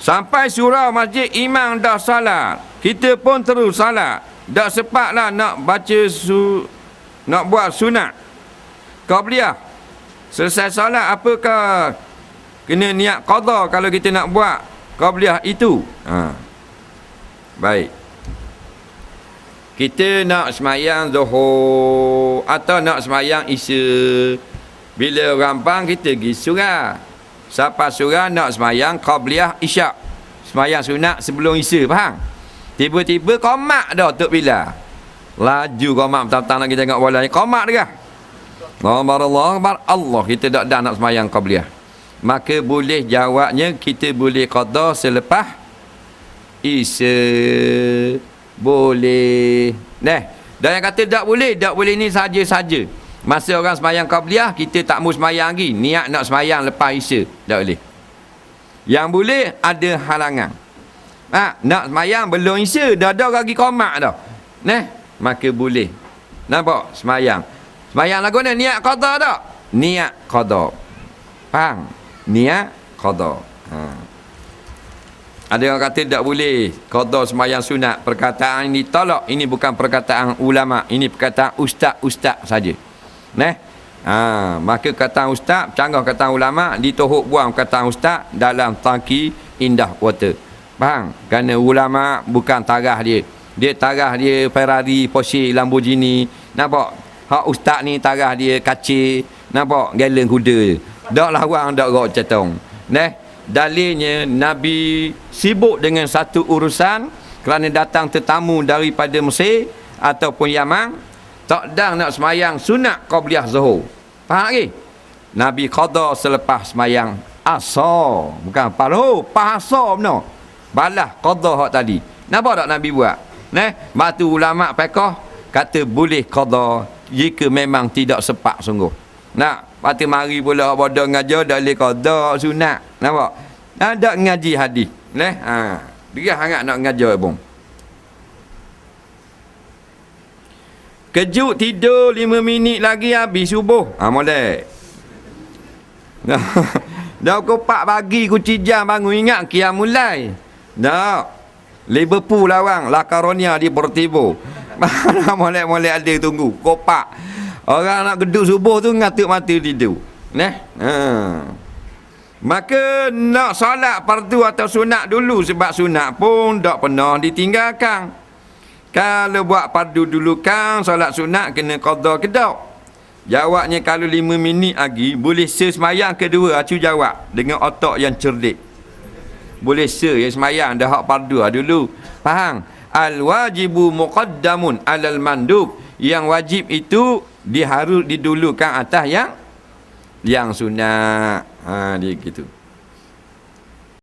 Sampai surau masjid imam dah salat. Kita pun terus salat. Tak sempatlah nak baca su nak buat sunat. Qabliyah. Selesai salat apakah kena niat qada kalau kita nak buat qabliyah itu? Ha. Baik. Kita nak semayang Zuhur atau nak semayang Isya. Bila rampang kita pergi surah. Siapa surah nak semayang Qabliyah Isyak. Semayang sunat sebelum Isya, faham? Tiba-tiba komak dah Tok Bila. Laju komak petang-petang lagi tengok ni. Komak dia. Allah Allah Akbar. Allah kita tak dah nak semayang Qabliyah. Maka boleh jawabnya kita boleh qada selepas Isya. Boleh. Nah, dan yang kata tak boleh, tak boleh ni saja-saja. Masa orang semayang qabliyah, kita tak mau semayang lagi. Niat nak semayang lepas Isya. Tak boleh. Yang boleh, ada halangan. Ha, nak semayang belum Isya, dah ada lagi komak dah. Nah, maka boleh. Nampak? Semayang. Semayang lagu ni, niat qada tak? Niat qada. Faham? Niat qada. Ha. Ada yang kata tak boleh qada semayang sunat. Perkataan ini tolak. Ini bukan perkataan ulama. Ini perkataan ustaz-ustaz saja. Nah. Ha, maka kata ustaz, canggah kata ulama ditohok buang kata ustaz dalam tangki indah water. Faham? Kerana ulama bukan tarah dia. Dia tarah dia Ferrari, Porsche, Lamborghini. Nampak? Hak ustaz ni tarah dia kacir. Nampak? Galen kuda je. Dak lawang, dak rok cetong. Nah, dalilnya Nabi sibuk dengan satu urusan kerana datang tetamu daripada Mesir ataupun Yaman tak dang nak semayang sunat qabliyah zuhur. Faham lagi? Nabi qada selepas semayang asar. Bukan paruh, pasar benar. Balah qada hak tadi. Nampak tak Nabi buat? Nah, batu ulama fiqh kata boleh qada jika memang tidak sepak sungguh. Nak, pati mari pula bodoh ngajar dak boleh qada sunat. Nampak? Ada ngaji hadis. Nah, ha. Dia sangat nak ngajar bung. Kejut tidur 5 minit lagi habis subuh. Ha molek. Dah. Dah kopak pagi kunci jam bangun ingat kiam mulai. Dah. Liverpool lawang Lakaronia di Portivo. Mana molek-molek ada tunggu. Kopak. Orang nak geduk subuh tu ngatuk mati tidur. Nah. Ha. Maka nak solat fardu atau sunat dulu sebab sunat pun tak pernah ditinggalkan. Kalau buat fardu dulu kan solat sunat kena qada ke tak? Jawabnya kalau lima minit lagi boleh semayang kedua acu jawab dengan otak yang cerdik. Boleh se yang semayang dah hak fardu lah dulu. Faham? Al wajibu muqaddamun alal mandub. Yang wajib itu diharus didulukan atas yang yang sunat. Ha dia gitu.